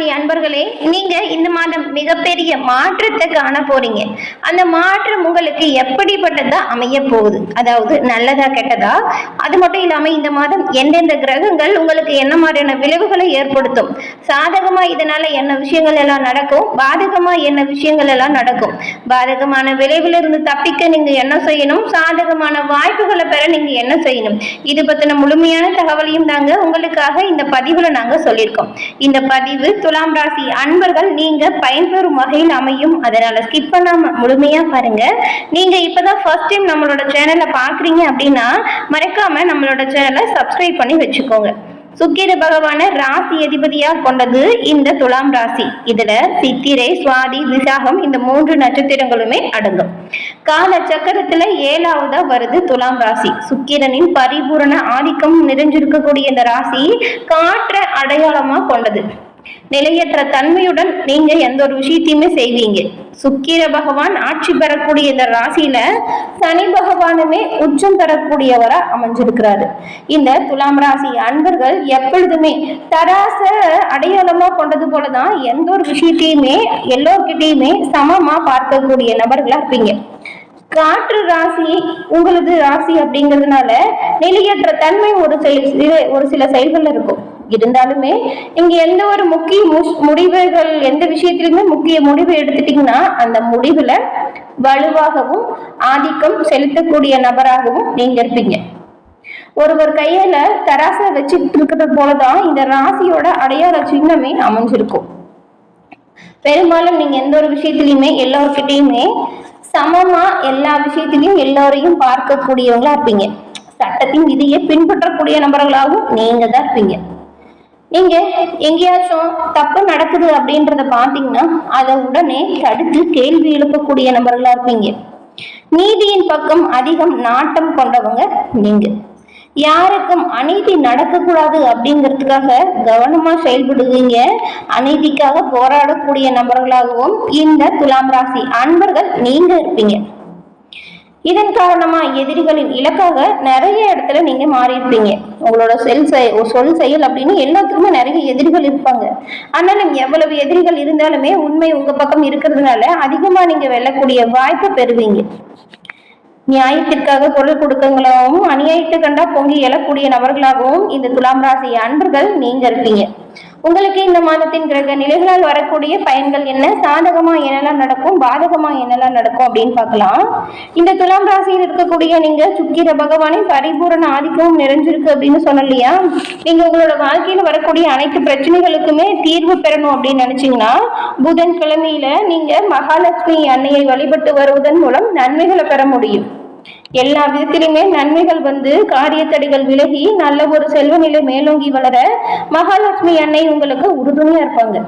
ராசி அன்பர்களே நீங்க இந்த மாதம் மிகப்பெரிய மாற்றத்தை காண போறீங்க. அந்த மாற்றம் உங்களுக்கு எப்படிப்பட்டதா அமைய போகுது? அதாவது நல்லதா கெட்டதா? அது மட்டும் இல்லாம இந்த மாதம் எந்தெந்த கிரகங்கள் உங்களுக்கு என்ன மாதிரியான விளைவுகளை ஏற்படுத்தும்? சாதகமா இதனால என்ன விஷயங்கள் எல்லாம் நடக்கும்? பாதகமா என்ன விஷயங்கள் எல்லாம் நடக்கும்? பாதகமான விளைவுல இருந்து தப்பிக்க நீங்க என்ன செய்யணும்? சாதகமான வாய்ப்புகளை பெற நீங்க என்ன செய்யணும்? இது பத்தின முழுமையான தகவலையும் நாங்க உங்களுக்காக இந்த பதிவுல நாங்க சொல்லியிருக்கோம். இந்த பதிவு துலாம் ராசி அன்பர்கள் நீங்க பயன்பெறும் வகையில் அமையும். அதனால ஸ்கிப் பண்ணாம முழுமையா பாருங்க. நீங்க இப்பதான் ஃபர்ஸ்ட் டைம் நம்மளோட சேனலை பாக்குறீங்க அப்படின்னா மறக்காம நம்மளோட சேனலை சப்ஸ்கிரைப் பண்ணி வச்சுக்கோங்க. சுக்கிர பகவான ராசி அதிபதியா கொண்டது இந்த துலாம் ராசி. இதுல சித்திரை சுவாதி விசாகம் இந்த மூன்று நட்சத்திரங்களுமே அடங்கும். கால சக்கரத்துல ஏழாவதா வருது துலாம் ராசி. சுக்கிரனின் பரிபூரண ஆதிக்கம் நிறைஞ்சிருக்கக்கூடிய இந்த ராசி காற்ற அடையாளமா கொண்டது. நிலையற்ற தன்மையுடன் நீங்க எந்த ஒரு விஷயத்தையுமே செய்வீங்க. சுக்கிர பகவான் ஆட்சி பெறக்கூடிய இந்த ராசியில சனி பகவானுமே உச்சம் பெறக்கூடியவரா அமைஞ்சிருக்கிறாரு. இந்த துலாம் ராசி அன்பர்கள் எப்பொழுதுமே தராச அடையாளமா கொண்டது போலதான் எந்த ஒரு விஷயத்தையுமே எல்லோர்கிட்டயுமே சமமா பார்க்கக்கூடிய நபர்களா இருப்பீங்க. காற்று ராசி உங்களது ராசி அப்படிங்கிறதுனால நிலையற்ற தன்மை ஒரு செயல் ஒரு சில செயல்கள் இருக்கும். இருந்தாலுமே நீங்க எந்த ஒரு முக்கிய முடிவுகள் எந்த விஷயத்திலுமே முக்கிய முடிவு எடுத்துட்டீங்கன்னா அந்த முடிவுல வலுவாகவும் ஆதிக்கம் செலுத்தக்கூடிய நபராகவும் நீங்க இருப்பீங்க. ஒருவர் கையில தராசை வச்சுட்டு இருக்கிறது போலதான் இந்த ராசியோட அடையாள சின்னமே அமைஞ்சிருக்கும். பெரும்பாலும் நீங்க எந்த ஒரு விஷயத்திலயுமே எல்லோர்கிட்டயுமே சமமா எல்லா விஷயத்திலையும் எல்லோரையும் பார்க்கக்கூடியவங்களா இருப்பீங்க. சட்டத்தின் விதியை பின்பற்றக்கூடிய நபர்களாகவும் நீங்க தான் இருப்பீங்க. நீங்க எங்கேயாச்சும் தப்பு நடக்குது அப்படின்றத பாத்தீங்கன்னா அதை உடனே தடுத்து கேள்வி எழுப்பக்கூடிய நபர்களா இருப்பீங்க. நீதியின் பக்கம் அதிகம் நாட்டம் கொண்டவங்க நீங்க. யாருக்கும் அநீதி நடக்கக்கூடாது அப்படிங்கிறதுக்காக கவனமா செயல்படுவீங்க. அநீதிக்காக போராடக்கூடிய நபர்களாகவும் இந்த துலாம் ராசி அன்பர்கள் நீங்க இருப்பீங்க. இதன் காரணமா எதிரிகளின் இலக்காக நிறைய இடத்துல நீங்க மாறி இருப்பீங்க உங்களோட செல் செய- சொல் செயல் அப்படின்னு எல்லாத்துக்குமே நிறைய எதிரிகள் இருப்பாங்க. ஆனாலும் எவ்வளவு எதிரிகள் இருந்தாலுமே உண்மை உங்க பக்கம் இருக்கிறதுனால அதிகமா நீங்க வெல்லக்கூடிய வாய்ப்பு பெறுவீங்க. நியாயத்திற்காக குரல் கொடுக்கங்களாகவும் அநியாயத்தை கண்டா பொங்கி எழக்கூடிய நபர்களாகவும் இந்த துலாம் ராசி அன்பர்கள் நீங்க இருப்பீங்க. உங்களுக்கு இந்த மாதத்தின் கிரக நிலைகளால் வரக்கூடிய பயன்கள் என்ன? சாதகமா என்னெல்லாம் நடக்கும்? பாதகமா என்னெல்லாம் நடக்கும் அப்படின்னு பார்க்கலாம். இந்த துலாம் ராசியில் இருக்கக்கூடிய நீங்க சுக்கிர பகவானின் பரிபூரண ஆதிக்கமும் நிறைஞ்சிருக்கு அப்படின்னு சொன்ன இல்லையா? நீங்க உங்களோட வாழ்க்கையில வரக்கூடிய அனைத்து பிரச்சனைகளுக்குமே தீர்வு பெறணும் அப்படின்னு நினைச்சீங்கன்னா புதன் கிழமையில நீங்க மகாலட்சுமி அன்னையை வழிபட்டு வருவதன் மூலம் நன்மைகளை பெற முடியும். எல்லா விதத்திலுமே நன்மைகள் வந்து காரியத்தடிகள் விலகி நல்ல ஒரு செல்வ நிலை மேலோங்கி வளர மகாலட்சுமி அன்னை உங்களுக்கு உறுதுணையா இருப்பாங்க.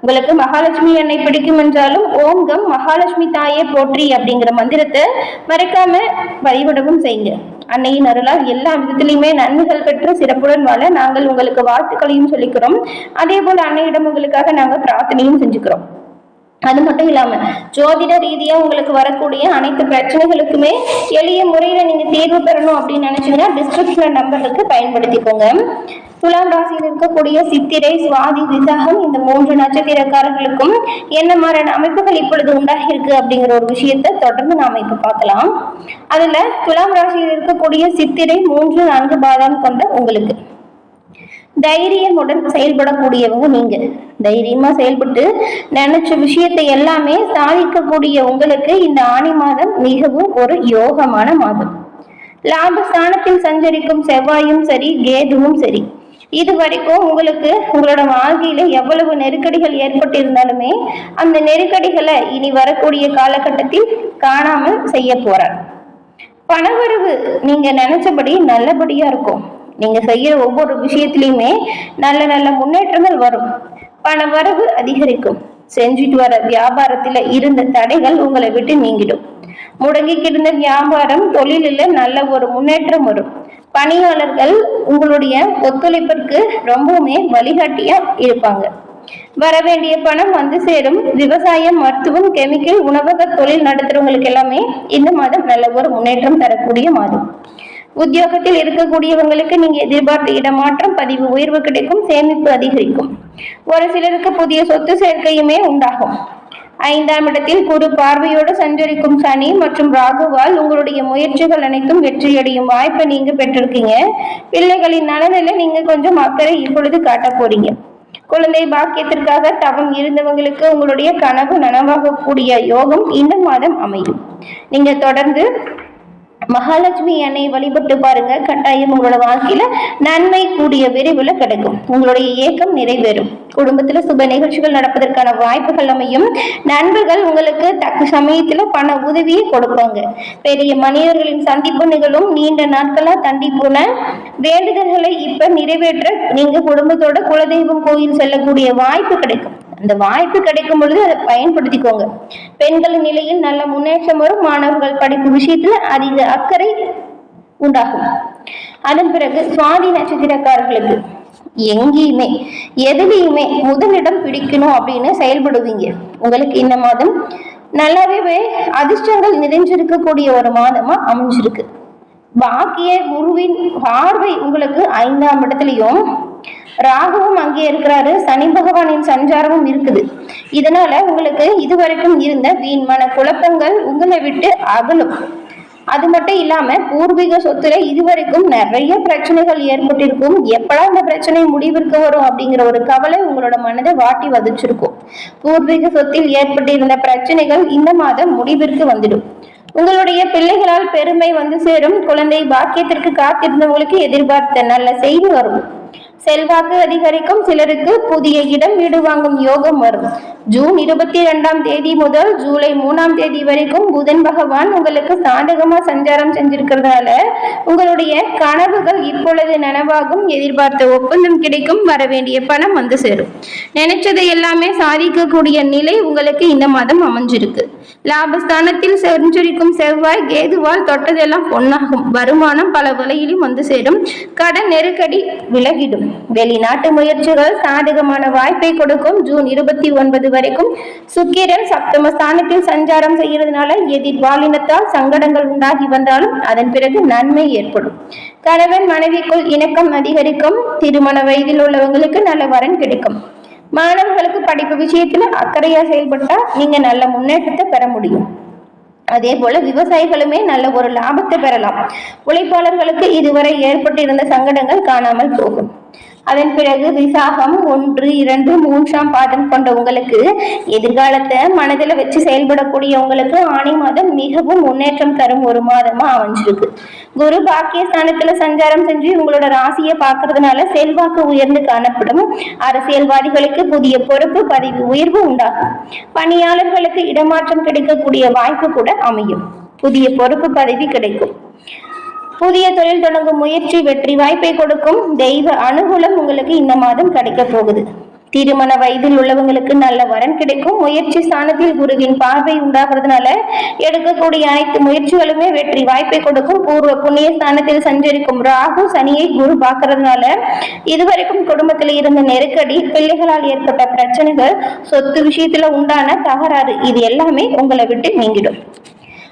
உங்களுக்கு மகாலட்சுமி அன்னை பிடிக்கும் என்றாலும் ஓம் கம் மகாலட்சுமி தாயே போற்றி அப்படிங்கிற மந்திரத்தை மறைக்காம வழிபடவும் செய்யுங்க. அன்னையின் அருளால் எல்லா விதத்திலையுமே நன்மைகள் பெற்று சிறப்புடன் வாழ நாங்கள் உங்களுக்கு வாழ்த்துக்களையும் சொல்லிக்கிறோம். அதே போல அன்னையிடம் உங்களுக்காக நாங்கள் பிரார்த்தனையும் செஞ்சுக்கிறோம். அது மட்டும் இல்லாம ஜோதிட ரீதியா உங்களுக்கு வரக்கூடிய அனைத்து பிரச்சனைகளுக்குமே எளிய முறையில நீங்க தீர்வு பெறணும் அப்படின்னு நினைச்சீங்கன்னா டிஸ்கிரிப்ஷன்ல நம்பருக்கு பயன்படுத்திக்கோங்க. துலாம் ராசியில் இருக்கக்கூடிய சித்திரை சுவாதி விசாகம் இந்த மூன்று நட்சத்திரக்காரர்களுக்கும் என்ன மாதிரியான அமைப்புகள் இப்பொழுது உண்டாகி இருக்கு அப்படிங்கிற ஒரு விஷயத்த தொடர்ந்து நாம இப்ப பார்க்கலாம். அதுல துலாம் ராசியில் இருக்கக்கூடிய சித்திரை மூன்று நான்கு பாதம் கொண்ட உங்களுக்கு தைரியமுடன் செயல்படக்கூடியவங்க நீங்க. தைரியமா செயல்பட்டு நினைச்ச விஷயத்தை எல்லாமே சாதிக்கக்கூடிய உங்களுக்கு இந்த ஆணி மாதம் மிகவும் ஒரு யோகமான மாதம். லாபஸ்தானத்தில் சஞ்சரிக்கும் செவ்வாயும் சரி கேதுவும் சரி. இது வரைக்கும் உங்களுக்கு உங்களோட வாழ்க்கையில எவ்வளவு நெருக்கடிகள் ஏற்பட்டிருந்தாலுமே அந்த நெருக்கடிகளை இனி வரக்கூடிய காலகட்டத்தில் காணாமல் செய்ய போறார். பணவரவு நீங்க நினைச்சபடி நல்லபடியா இருக்கும். நீங்க செய்யற ஒவ்வொரு விஷயத்திலையுமே நல்ல நல்ல முன்னேற்றங்கள் வரும். பண வரவு அதிகரிக்கும். செஞ்சுட்டு வர வியாபாரத்துல இருந்த தடைகள் உங்களை விட்டு நீங்கிடும். முடங்கி கிடந்த வியாபாரம் தொழிலில் நல்ல ஒரு முன்னேற்றம் வரும். பணியாளர்கள் உங்களுடைய ஒத்துழைப்பிற்கு ரொம்பவுமே வழிகாட்டியா இருப்பாங்க. வர வேண்டிய பணம் வந்து சேரும். விவசாயம் மருத்துவம் கெமிக்கல் உணவக தொழில் நடத்துறவங்களுக்கு எல்லாமே இந்த மாதம் நல்ல ஒரு முன்னேற்றம் தரக்கூடிய மாதம். உத்தியோகத்தில் இருக்கக்கூடியவங்களுக்கு நீங்க எதிர்பார்த்த இடமாற்றம் பதிவு உயர்வு கிடைக்கும் சேமிப்பு அதிகரிக்கும். ஒரு சிலருக்கு புதிய சொத்து சேர்க்கையுமே உண்டாகும். ஐந்தாம் இடத்தில் குரு பார்வையோடு சஞ்சரிக்கும் சனி மற்றும் ராகுவால் உங்களுடைய முயற்சிகள் அனைத்தும் வெற்றியடையும் வாய்ப்பை நீங்க பெற்றிருக்கீங்க. பிள்ளைகளின் நலனில நீங்க கொஞ்சம் அக்கறை இப்பொழுது காட்ட போறீங்க. குழந்தை பாக்கியத்திற்காக தவம் இருந்தவங்களுக்கு உங்களுடைய கனவு நனவாகக்கூடிய யோகம் இந்த மாதம் அமையும். நீங்க தொடர்ந்து மகாலட்சுமி அன்னை வழிபட்டு பாருங்க. கட்டாயம் உங்களோட வாழ்க்கையில நன்மை கூடிய விரைவில் கிடைக்கும். உங்களுடைய ஏக்கம் நிறைவேறும். குடும்பத்துல சுப நிகழ்ச்சிகள் நடப்பதற்கான வாய்ப்புகள் அமையும். நண்பர்கள் உங்களுக்கு தக்க சமயத்துல பண உதவியை கொடுப்பாங்க. பெரிய மனிதர்களின் சந்திப்பு நிகழும். நீண்ட நாட்களா தண்டி போன வேண்டுதல்களை இப்ப நிறைவேற்ற நீங்க குடும்பத்தோட குலதெய்வம் கோயில் செல்லக்கூடிய வாய்ப்பு கிடைக்கும். அந்த வாய்ப்பு கிடைக்கும் பொழுது அதை பயன்படுத்திக்கோங்க. பெண்களின் நிலையில் நல்ல முன்னேற்றம் வரும். மாணவர்கள் படிப்பு விஷயத்துல அதிக அக்கறை உண்டாகும். அதன் பிறகு சுவாதி நட்சத்திரக்காரர்களுக்கு எங்கேயுமே எதுலேயுமே முதலிடம் பிடிக்கணும் அப்படின்னு செயல்படுவீங்க. உங்களுக்கு இந்த மாதம் நல்லாவே அதிர்ஷ்டங்கள் நிறைஞ்சிருக்கக்கூடிய ஒரு மாதமா அமைஞ்சிருக்கு. பாக்கிய குருவின் பார்வை உங்களுக்கு ஐந்தாம் இடத்துலயும் ராகுவும் அங்கே இருக்கிறாரு. சனி பகவானின் சஞ்சாரமும் இருக்குது. இதனால உங்களுக்கு இதுவரைக்கும் இருந்த வீண் மன குழப்பங்கள் உங்களை விட்டு அகலும். அது மட்டும் இல்லாம பூர்வீக சொத்துல இதுவரைக்கும் நிறைய பிரச்சனைகள் ஏற்பட்டிருக்கும். எப்படா இந்த பிரச்சனை முடிவிற்கு வரும் அப்படிங்கிற ஒரு கவலை உங்களோட மனதை வாட்டி வதிச்சிருக்கும். பூர்வீக சொத்தில் ஏற்பட்டிருந்த பிரச்சனைகள் இந்த மாதம் முடிவிற்கு வந்துடும். உங்களுடைய பிள்ளைகளால் பெருமை வந்து சேரும். குழந்தை பாக்கியத்திற்கு காத்திருந்தவங்களுக்கு எதிர்பார்த்த நல்ல செய்தி வரும். செல்வாக்கு அதிகரிக்கும். சிலருக்கு புதிய இடம் வீடு வாங்கும் யோகம் வரும். ஜூன் இருபத்தி இரண்டாம் தேதி முதல் ஜூலை மூணாம் தேதி வரைக்கும் புதன் பகவான் உங்களுக்கு சாதகமா சஞ்சாரம் செஞ்சிருக்கிறதால உங்களுடைய கனவுகள் இப்பொழுது நனவாகும். எதிர்பார்த்த ஒப்பந்தம் கிடைக்கும். வர வேண்டிய பணம் வந்து சேரும். நினைச்சதை எல்லாமே சாதிக்கக்கூடிய நிலை உங்களுக்கு இந்த மாதம் அமைஞ்சிருக்கு. லாபஸ்தானத்தில் செஞ்சரிக்கும் செவ்வாய் கேதுவால் தொட்டதெல்லாம் பொன்னாகும். வருமானம் பல வகையிலும் வந்து சேரும். கடன் நெருக்கடி விலகிடும். வெளிநாட்டு முயற்சிகள் சாதகமான வாய்ப்பை கொடுக்கும். ஜூன் இருபத்தி ஒன்பது வரைக்கும் சுக்கிரன் சப்தம ஸ்தானத்தில் சஞ்சாரம் செய்யறதுனால எதிர்பாலினத்தால் சங்கடங்கள் உண்டாகி வந்தாலும் அதன் பிறகு நன்மை ஏற்படும். கணவன் மனைவிக்குள் இணக்கம் அதிகரிக்கும். திருமண வயதில் உள்ளவங்களுக்கு நல்ல வரன் கிடைக்கும். மாணவர்களுக்கு படிப்பு விஷயத்துல அக்கறையா செயல்பட்டா நீங்க நல்ல முன்னேற்றத்தை பெற முடியும். அதே போல விவசாயிகளுமே நல்ல ஒரு லாபத்தை பெறலாம். உழைப்பாளர்களுக்கு இதுவரை ஏற்பட்டிருந்த சங்கடங்கள் காணாமல் போகும். அதன் பிறகு விசாகம் ஒன்று இரண்டு மூன்றாம் பாதம் கொண்ட உங்களுக்கு எதிர்காலத்தை மனதில் வச்சு செயல்படக்கூடிய உங்களுக்கு ஆணி மாதம் மிகவும் முன்னேற்றம் தரும் ஒரு மாதமா அமைஞ்சிருக்கு. குரு பாக்கியஸ்தானத்துல சஞ்சாரம் செஞ்சு உங்களோட ராசியை பார்க்கறதுனால செல்வாக்கு உயர்ந்து காணப்படும். அரசியல்வாதிகளுக்கு புதிய பொறுப்பு பதவி உயர்வு உண்டாகும். பணியாளர்களுக்கு இடமாற்றம் கிடைக்கக்கூடிய வாய்ப்பு கூட அமையும். புதிய பொறுப்பு பதவி கிடைக்கும். புதிய தொழில் தொடங்கும் முயற்சி வெற்றி வாய்ப்பை கொடுக்கும் தெய்வ அனுகூலம் உங்களுக்கு இந்த மாதம் கிடைக்க போகுது. திருமண வயதில் உள்ளவங்களுக்கு நல்ல வரன் கிடைக்கும். முயற்சி ஸ்தானத்தில் குருவின் பார்வை உண்டாகிறதுனால எடுக்கக்கூடிய அனைத்து முயற்சிகளுமே வெற்றி வாய்ப்பை கொடுக்கும். பூர்வ புண்ணிய ஸ்தானத்தில் சஞ்சரிக்கும் ராகு சனியை குரு பார்க்கறதுனால இதுவரைக்கும் குடும்பத்தில் இருந்த நெருக்கடி பிள்ளைகளால் ஏற்பட்ட பிரச்சனைகள் சொத்து விஷயத்துல உண்டான தகராறு இது எல்லாமே உங்களை விட்டு நீங்கிடும்.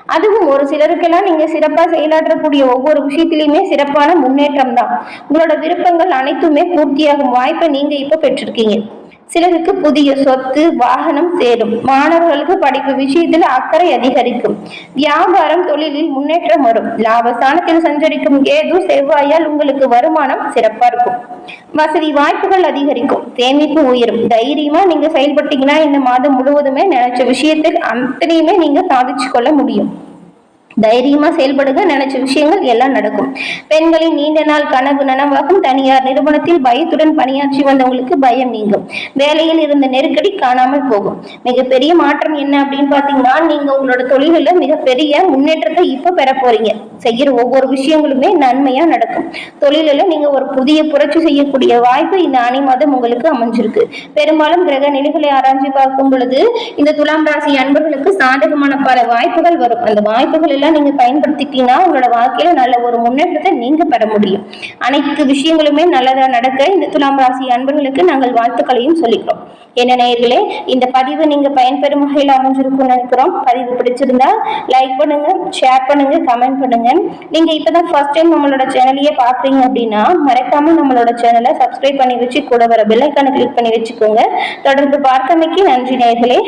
அதுவும் ஒரு சிலருக்கெல்லாம் நீங்க சிறப்பா செயலாற்றக்கூடிய ஒவ்வொரு விஷயத்திலையுமே சிறப்பான முன்னேற்றம் தான் உங்களோட விருப்பங்கள் அனைத்துமே பூர்த்தியாகும் வாய்ப்பை நீங்க இப்ப பெற்றிருக்கீங்க. சிலருக்கு புதிய சொத்து வாகனம் சேரும். மாணவர்களுக்கு படிப்பு விஷயத்தில் அக்கறை அதிகரிக்கும். வியாபாரம் தொழிலில் முன்னேற்றம் வரும். லாபஸ்தானத்தில் சஞ்சரிக்கும் கேது செவ்வாயால் உங்களுக்கு வருமானம் சிறப்பா இருக்கும். வசதி வாய்ப்புகள் அதிகரிக்கும். சேமிப்பு உயரும். தைரியமா நீங்க செயல்பட்டீங்கன்னா இந்த மாதம் முழுவதுமே நினைச்ச விஷயத்தில் அத்தனையுமே நீங்க சாதிச்சு கொள்ள முடியும். தைரியமா செயல்படுங்க நினைச்ச விஷயங்கள் எல்லாம் நடக்கும். பெண்களின் நீண்ட நாள் கனவு நனவாகும். தனியார் நிறுவனத்தில் பயத்துடன் பணியாற்றி வந்தவங்களுக்கு பயம் நீங்கும். வேலையில் இருந்த நெருக்கடி காணாமல் போகும். மிகப்பெரிய மாற்றம் என்ன அப்படின்னு பாத்தீங்கன்னா நீங்க உங்களோட தொழிலில் மிகப்பெரிய முன்னேற்றத்தை இப்ப பெற போறீங்க. செய்யற ஒவ்வொரு விஷயங்களுமே நன்மையா நடக்கும். தொழிலில் நீங்க ஒரு புதிய புரட்சி செய்யக்கூடிய வாய்ப்பு இந்த ஆணி மாதம் உங்களுக்கு அமைஞ்சிருக்கு. பெரும்பாலும் கிரக நிலைகளை ஆராய்ச்சி பார்க்கும் பொழுது இந்த துலாம் ராசி அன்பர்களுக்கு சாதகமான பல வாய்ப்புகள் வரும். அந்த வாய்ப்புகள் எல்லாம் நீங்க பயன்படுத்திட்டீங்கன்னா உங்களோட வாழ்க்கையில நல்ல ஒரு முன்னேற்றத்தை நீங்க பெற முடியும். அனைத்து விஷயங்களுமே நல்லதா நடக்க இந்த துலாம் ராசி அன்பர்களுக்கு நாங்கள் வாழ்த்துக்களையும் சொல்லிக்கிறோம். என்ன நேயர்களே இந்த பதிவு நீங்க பயன்பெறும் வகையில் அமைஞ்சிருக்கும்னு நினைக்கிறோம். பதிவு பிடிச்சிருந்தா லைக் பண்ணுங்க ஷேர் பண்ணுங்க கமெண்ட் பண்ணுங்க. நீங்க இப்பதான் ஃபர்ஸ்ட் டைம் நம்மளோட சேனலையே பாக்குறீங்க அப்படின்னா மறக்காம நம்மளோட சேனலை சப்ஸ்கிரைப் பண்ணி வச்சு கூட வர பெல்லைக்கான கிளிக் பண்ணி வச்சுக்கோங்க. தொடர்ந்து பார்த்தமைக்கு நன்றி நேர்களே